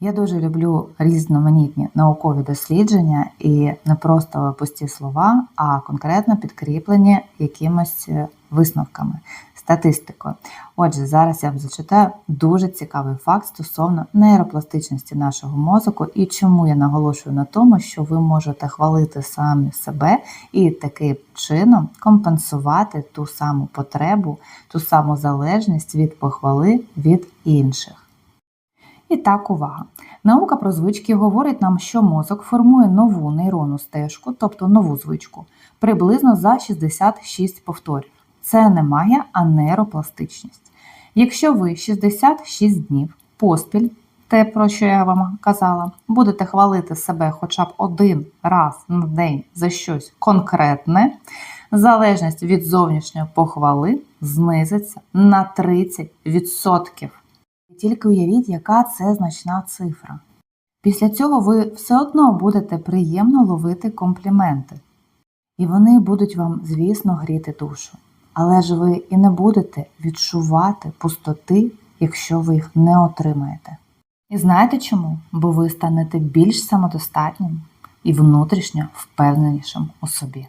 Я дуже люблю різноманітні наукові дослідження і не просто пусті слова, а конкретно підкріплені якимось е, висновками, статистикою. Отже, зараз я вам зачитаю дуже цікавий факт стосовно нейропластичності нашого мозку і чому я наголошую на тому, що ви можете хвалити самі себе і таким чином компенсувати ту саму потребу, ту саму залежність від похвали від інших. І так, увага. Наука про звички говорить нам, що мозок формує нову нейронну стежку, тобто нову звичку, приблизно за 66 повторів. Це не магія, а нейропластичність. Якщо ви 66 днів поспіль, те, про що я вам казала, будете хвалити себе хоча б один раз на день за щось конкретне, залежність від зовнішньої похвали знизиться на 30%. Тільки уявіть, яка це значна цифра. Після цього ви все одно будете приємно ловити компліменти. І вони будуть вам, звісно, гріти душу. Але ж ви і не будете відчувати пустоти, якщо ви їх не отримаєте. І знаєте чому? Бо ви станете більш самодостатнім і внутрішньо впевненішим у собі.